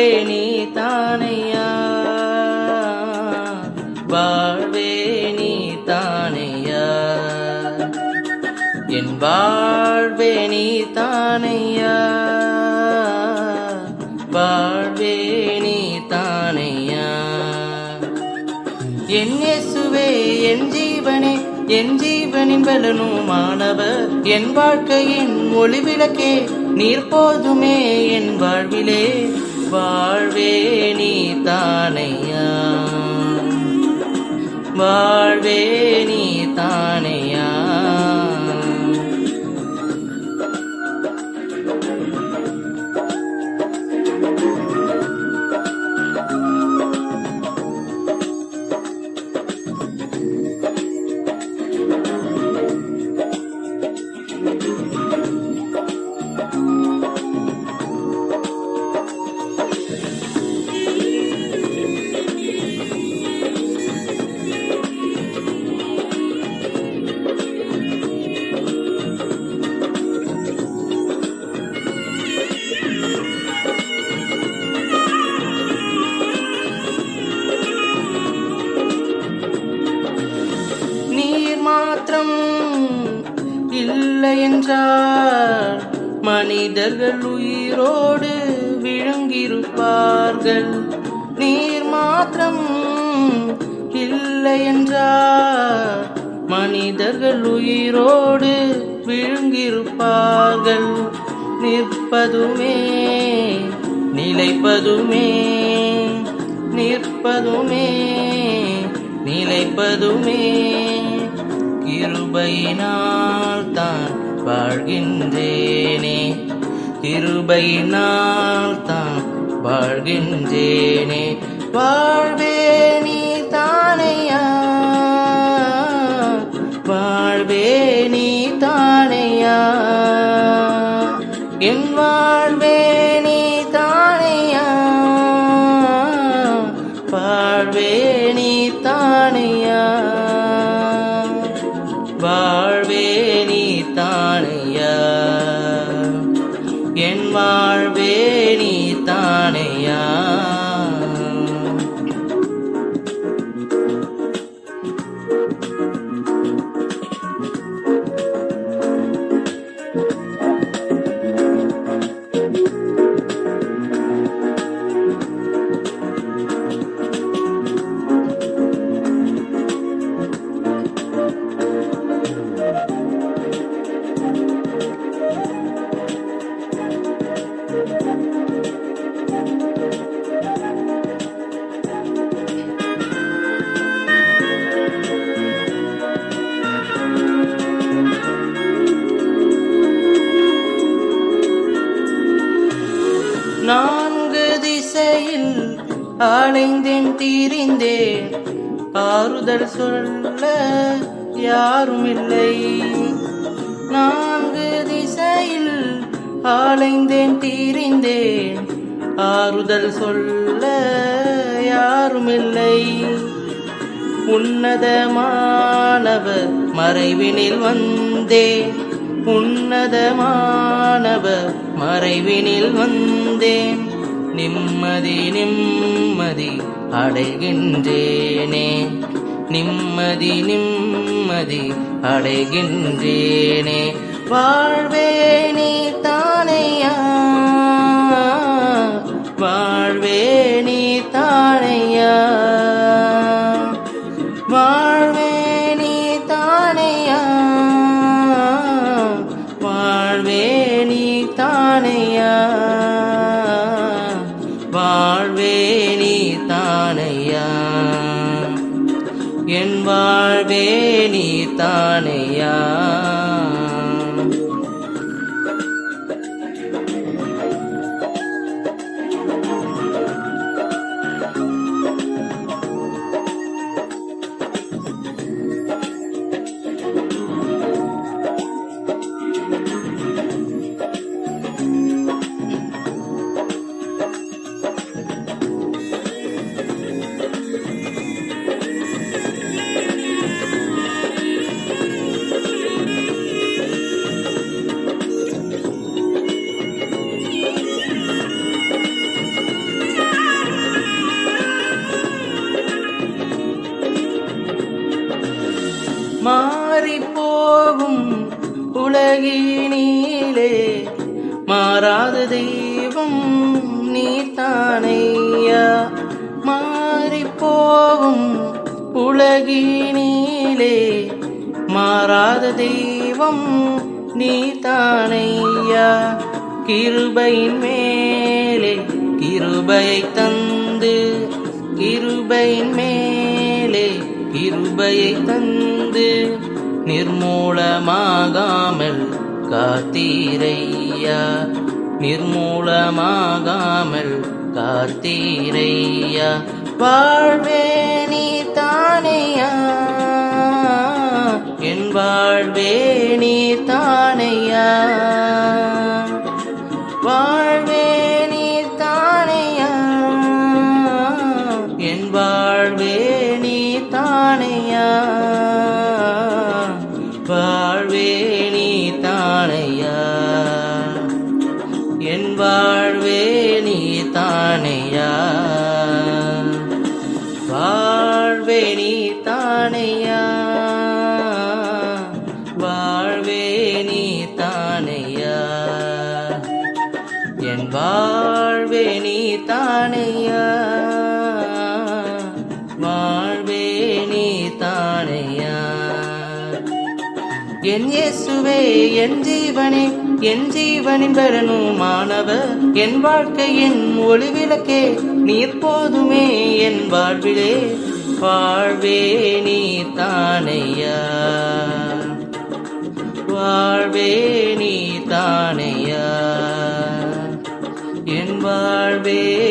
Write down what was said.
வாழ்வே நீ தானையா வாழ்வே நீ தானையா என் வாழ்வே நீ தானையா வாழ்வே நீ தானையா என் இயேசுவே என் ஜீவனே என் ஜீவனின் பலனும் மாணவர். என் வாழ்க்கையின் ஒளிவிளக்கே நீர் போதுமே என் வாழ்விலே. வாழ்வே நீ தானையா? வாழ்வே நீ மனிதர்கள் உயிரோடு விழுங்கியிருப்பார்கள். நீர் மாத்திரம் இல்லை என்றார். மனிதர்கள் உயிரோடு விழுங்கியிருப்பார்கள். நிற்பதுமே நிலைப்பதுமே நிற்பதுமே நிலைப்பதுமே. கிருபையினால் தான் வாழ்கின்றேனே. கிருபையினால் தான் வாழ்கின்றேனே. வாழ்வே நீ தானையா? வாழ்வே நீ தானையா? என் வாழ்வே நீ என் வாழ்வே நீ தானையா? நான்கு திசையில் அலைந்தேன் தீரிந்தேன். ஆறுதல் சொல்ல யாரும் இல்லை நான்கு திசையில் அலைந்தேன் தீரிந்தேன். ஆறுதல் சொல்ல யாரும் இல்லை உன்னதமானவர் மறைவினில் வந்தேன். உன்னதமானவ மறைவினில் வந்தேன் நிம்மதி நிம்மதி அடைகின்றேனே. நிம்மதி நிம்மதி அடைகின்றேனே. வாழ்வே நீ தானையா? வாழ்வே நீ தானையா? என் வாழ்வே நீ தானையா? மாறாத தெய்வம் நீ தானையா? மாறி போகும் உலகினிலே மாறாத தெய்வம் நீ தானையா? கிருபையின் மேலே கிருபையை தந்து கிருபையின் மேலே கிருபையை தந்து நிர்மூலமாகாமல் காத்தீரையா? நிர்மூலமாகாமல் காத்தீரையா? வாழ்வே நீ தானையா? என் வாழ்வே நீ தானையா? வாழ்வே நீ தானையா? வாழ்வே நீ தானையா? என் இயேசுவே என் ஜீவனே என் ஜீவனின் பெறனும் பலனுமானவர் என் வாழ்க்கையின் ஒளிவிளக்கே நீர் போதுமே என் வாழ்விலே. வாழ்வே நீ தானையா? வாழ்வே நீ হবে